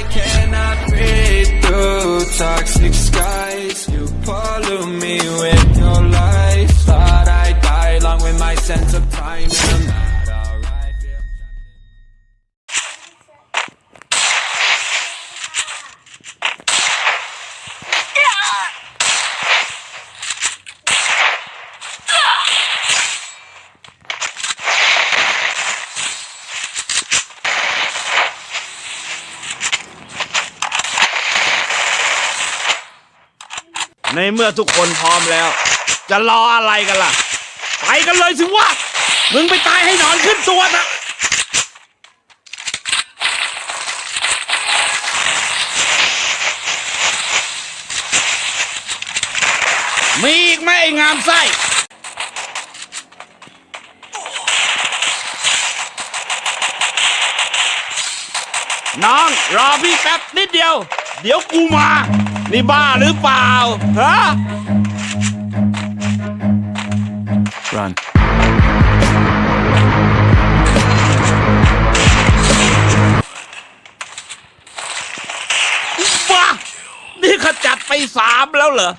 I cannot breathe through toxic skies. You pollute me with your lies. Thought I'd die along with my sense of time, ในเมื่อทุกคนพร้อมแล้ว จะรออะไรกันล่ะ ไปกันเลยสิวะมึงไปตายให้หนอนขึ้นตัวนะมีอีกไหมไอ้งามไส้น้อง รอพี่แป๊บนิดเดียว เดี๋ยวกูมา นี่บ้าหรือเปล่า ฮะ Run. บ้านี่ขจัดไปสามแล้วเหรอ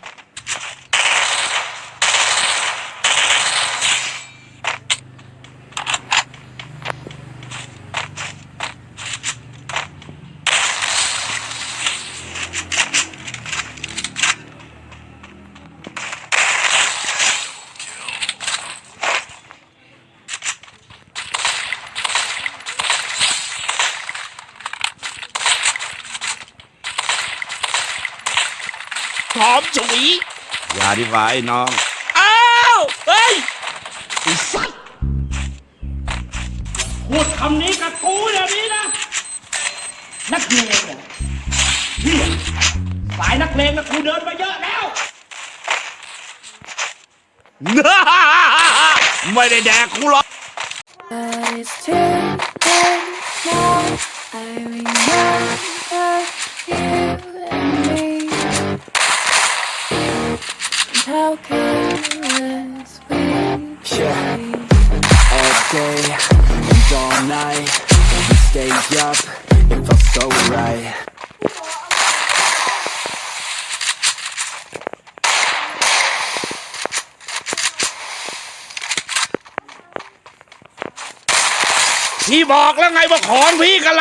อมฉุยอย่าดีกว่าไอ้น้อง อ้าวเฮ้ยไอ้สัตว์พูดคำนี้กับกูเดี๋ยวนี้นะ นักเลงเหรอเฮียสายนักเลงนะกูเดินมาเยอะแล้ว ไม่ได้แดกกูหรอก But it's too late now. I remember Yeah. all day and all night. We stay up, it felt so right. พี่บอกแล้วไงว่าของพี่กำลัง